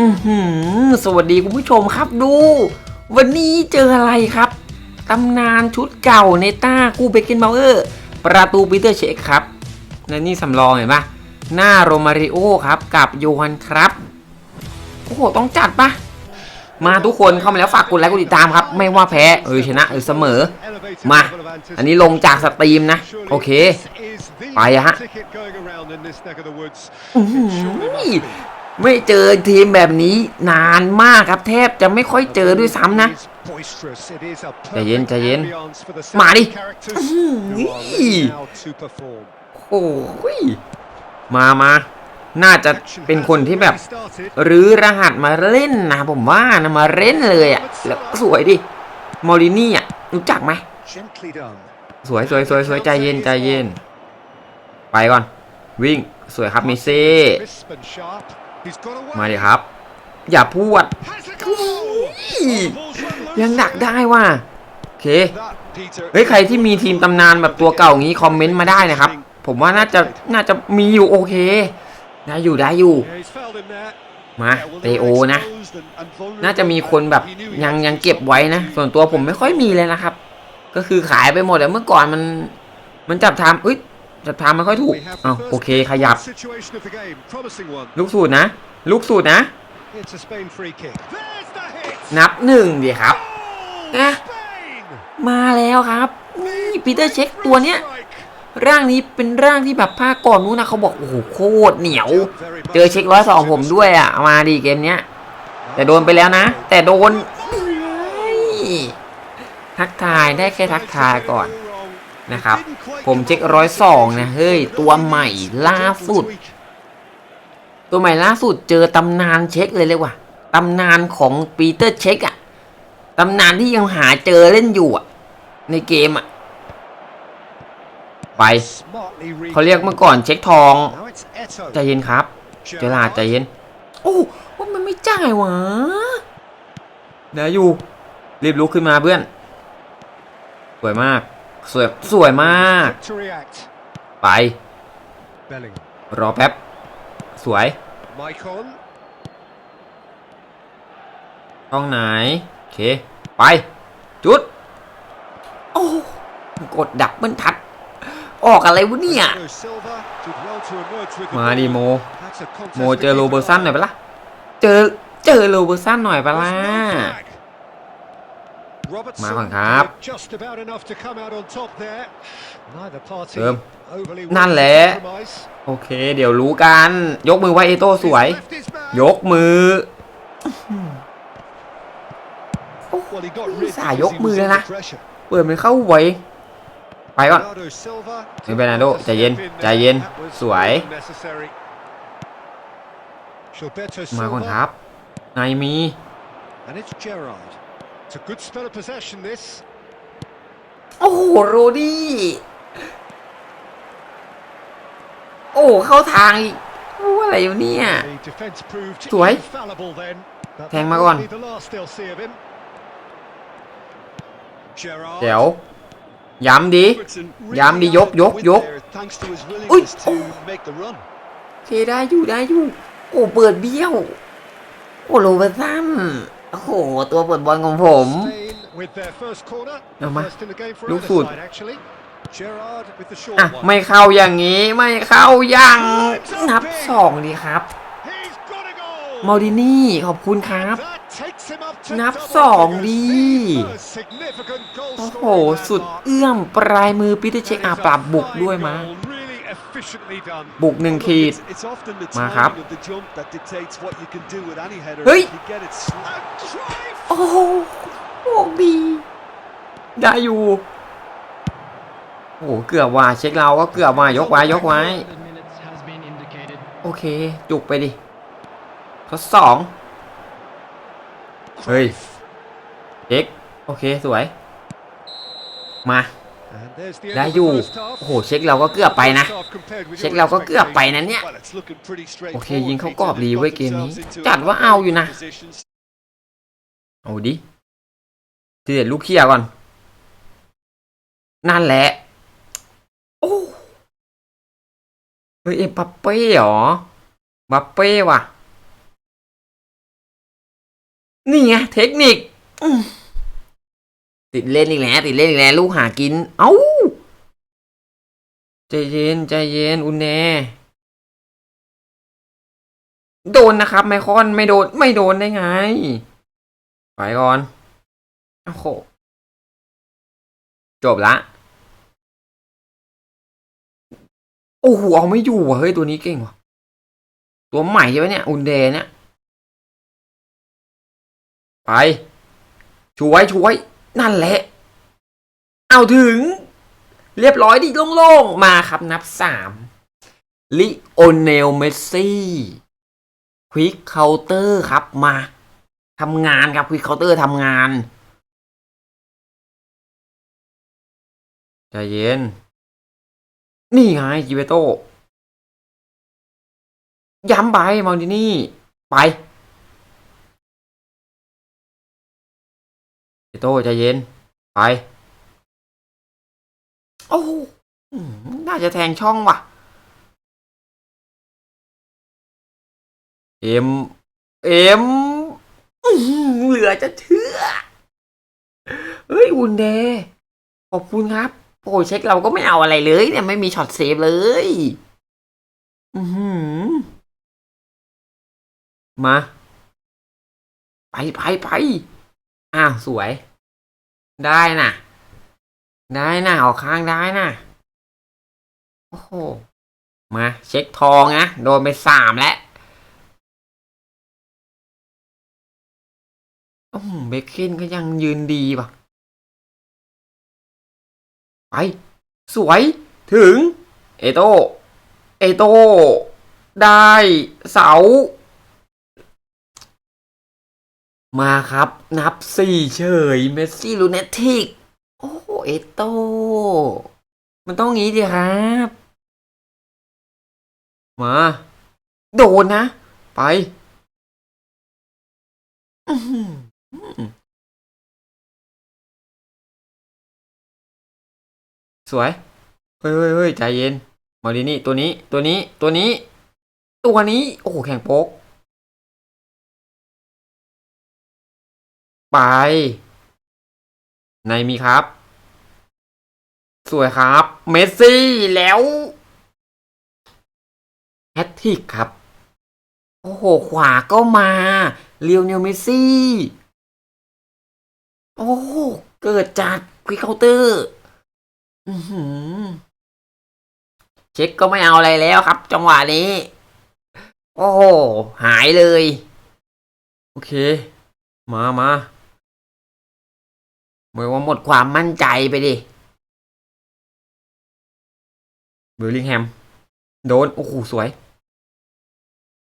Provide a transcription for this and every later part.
อือหือสวัสดีคุณผู้ชมครับดู วันนี้เจออะไรครับ ตำนานชุดเก่าเนต้ากู้เบเกนเบลเออร์ ประตูปีเตอร์เชคครับและนี่สำรองเห็นปะหน้าโรมาริโอครับ กับโยฮันครับ โอ้โห ต้องจัดปะมาทุกคนเข้ามาแล้วฝากกดไลค์กดติดตามครับ ไม่ว่าแพ้เออชนะเออเสมอ มา อันนี้ลงจากสตรีมนะ โอเค ไปอะฮะอื้อหือ ไม่เจอทีมแบบนี้นานมากครับแทบจะไม่ค่อยเจอด้วยซ้ำนะใจเย็นใจเย็น มามาดิดิอื้อหือโอ้ยมามา น่าจะเป็นคนที่แบบหรือรหัสมาเล่นนะผมว่านะมาเล่นเลยอะ่ะแล้วสวยดิมอรินี่อะรู้จักไหมสวยสวยสวยสวยใจเย็นใจเย็น ไปก่อน วิ่งสวยครับเมเซ่ มาดิครับ อย่าพูดยังดักได้ว่ะโอเค เฮ้ย ใครที่มีทีมตำนานแบบตัวเก่างี้คอมเมนต์มาได้นะครับ ผมว่าน่าจะน่าจะมีอยู่โอเคได้อยู่ได้อยู่ มาเตโอนะ น่าจะมีคนแบบยังยังเก็บไว้นะ ส่วนตัวผมไม่ค่อยมีเลยนะครับ ก็คือขายไปหมดแต่เมื่อก่อนมัน มันจับทำเอ้ย จับทำไม่ค่อยถูกอ้าวโอเคขยับ ลูกสูตรนะ ลูกสูตรนะ นับหนึ่งดีครับนะมาแล้วครับ นี่ปีเตอร์เช็คตัวเนี้ย ร่างนี้เป็นร่างที่แบบภาคก่อนนู้นนะเขาบอกโอ้โหโคตรเหนียว เจอเช็คร้อยสองผมด้วยอะเอามาดีเกมเนี้ย แต่โดนไปแล้วนะ แต่โดนเฮ้ยทักทายได้แค่ทักทายก่อน นะครับ ผมเช็คร้อยสองนะเฮ้ย ตัวใหม่ล่าสุด ตัวใหม่ล่าสุดเจอตำนานเช็คเลยเลยว่ะตำนานของปีเตอร์เช็คอะตำนานที่ยังหาเจอเล่นอยู่อะในเกมอะไปเขาเรียกเมื่อก่อนเช็คทองใจเย็นครับเจลาใจเย็นโอ้ว่ามันไม่จ่ายวะเดี๋ยวอยู่รีบลุกขึ้นมาเพื่อนสวยมาก สวยสวยมาก ไป รอแป๊บ สวยห้องไหน โอเค ไป จุด โอ้กดดับเบิลทัด ออกอะไรวะเนี่ย มาดิโม โมเจอโรเบอร์สันหน่อยปะล่ะเจอ เจอโรเบอร์สันหน่อยปะล่ะ มาก่อนครับเติมนั่นแหละ โอเค เดี๋ยวรู้กัน ยกมือไว้เอโต้สวย ยกมือสายยกมือเลยนะ เปิดมันเข้าไว้ไปก่อนไม่เป็นไรโดใจเย็น ใจเย็น สวย มาก่อนครับ นายมีโอ้โหโรดี้ โอ้เข้าทางอีกโอ้อะไรอยู่เนี่ยสวยแทงมาก่อนเดี๋ยว ย้ำดีย้ำดียกยกยกอุ้อุ้ยยโอ้โอเคได้อยู่ได้อยู่ โอ้เปิดเบี้ยว โอ้โรเบอร์สัน โอ้โห ตัวเปิดบอลของผม เอามาลูกสูสูตตรรอะ ไม่เข้าอย่างนี้ ไม่เข้าอย่างนับสองดีครับมอดินี่ ขอบคุณครับ นับสองดี โอ้โห สุดเอื้อมปลายมือปีเตอร์เชคอาปรับบุกด้วยมา บุกหนึ่งขีด มามาคครัรับบเฮ้เฮ้ยยโอ้โหโอ้ดี ได้อยู่ โอ้โหเกือบว่าเช็คเราก็เกือบว่ายกไว้ยกไว้ โอเค จุกไปดิทดสองเฮ้ยเช็คโอเค สวย มา ได้อยู่ โอ้โห เช็คเราก็เกือบไปนะ เช็คเราก็เกือบไปนะเนี่ย โอเค ยิงเข้ากรอบดีเว้ยเกมนี้ จัดว่าเอาอยู่นะ เอาดิทีเด็ดลูกเคียก่อน นั่นแหละ โอ้เฮ้ยเอ็มบัปเป้เหรอบัปเป้ว่ะ นี่ไงเทคนิคอืม ติดเล่นอีกแล้วติดเล่นอีกแล้วลูกหากิน เอ้าใจเย็นใจเย็นอุนแนโดนนะครับ ไมคอนไม่โดนไม่โดนได้ไงไปก่อนโอ้โหจบละโอ้โหเอาไม่อยู่ว่ะเฮ้ยตัวนี้เก่งว่ะตัวใหม่ใช่ไหมเนี่ยอุนเดเนี่ยไปช่วยช่วย นั่นแหละ เอาถึง เรียบร้อยดิโล่งๆ มาครับนับสามลิโอเนลเมสซี่ควิกเคาน์เตอร์ครับมาทำงานครับควิกเคาน์เตอร์ทำงานใจเย็น นี่ไงจิเวโตย้ำไปมาดินี่ ไป โตใจเย็น ไป โอ้น่าจะแทงช่องว่ะ เอ็ม เอ็ม เหลือจะเชื่อ เฮ้ย อุนเด ขอบคุณครับโอ้ยเช็คเราก็ไม่เอาอะไรเลยเนี่ย ไม่มีช็อตเซฟเลย อืมา ไปไปไป อ้าวสวย ได้น่ะ ได้น่ะออกข้างได้น่ะ โอ้โห มาเช็คทองนะ โดนไปสามแล้วอืมเบคเคนก็ยังยืนดีป่ะ ไป สวย ถึง เอโต เอโต ได้เสา มาครับ นับสี่เฉย เมสซี่ลูเนติก โอ้เอโต มันต้องงี้ดิครับ มา โดนนะ ไปสวย เฮ้ยเฮ้ยเฮ้ยใจเย็น มาดีนี่ ตัวนี้ ตัวนี้ ตัวนี้ ตัวนี้ โอ้โห แข่งโป๊ก ไป ในมีครับ สวยครับ เมสซี่แล้วแฮตทิกครับ โอ้โห ขวาก็มาเลียวเนลเมสซี่ โอ้เกิดจากควิกเคาน์เตอร์อือหือเช็คก็ไม่เอาอะไรแล้วครับ จังหวะนี้ โอ้โห หายเลย โอเค มามา เหมือนว่าหมดความมั่นใจไปดิเบอร์ลิงแฮม โดน โอ้โห สวย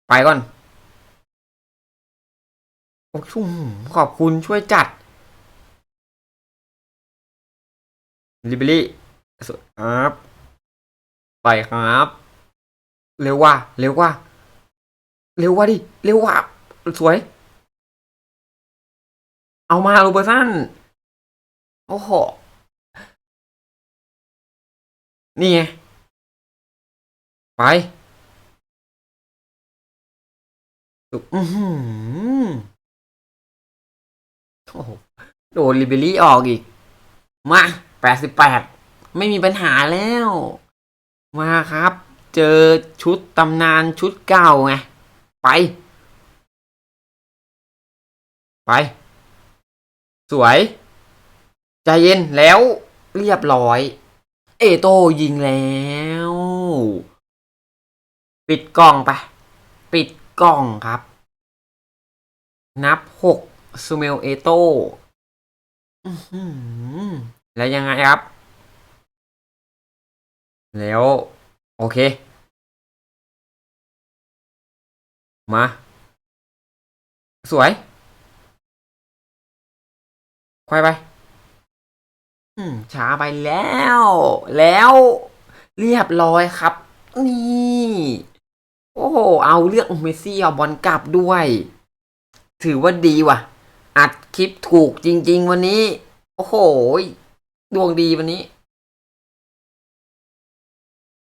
ไปก่อน โอ้ชุ่มขอบคุณช่วยจัดลิเบอรี่สวยครับไปครับ เร็วว่า เร็วว่า เร็วว่าดิ เร็วว่า สวย เอามาโรเบอร์สัน อ้โห นี่ไง ไปอือหือโอ้โหโดนลิเบรี่ออกอีก มาแปดสิบแปด ไม่มีปัญหาแล้ว มาครับ เจอชุดตำนานชุดเก่าไง ไป ไป สวย ใจเย็นแล้วเรียบร้อย เอโตยิงแล้ว ปิดกล่องไป ปิดกล่องครับ นับหกซูเมลเอโต้แล้วยังไงครับ แล้ว โอเค มา สวย ควายไป อืมช้าไปแล้ว แล้วเรียบร้อยครับ นี่ โอ้โห เอาเลือกเมซี่เอาบอลกลับด้วย ถือว่าดีว่ะ อัดคลิปถูกจริง ๆ วันนี้ โอ้โห ดวงดีวันนี้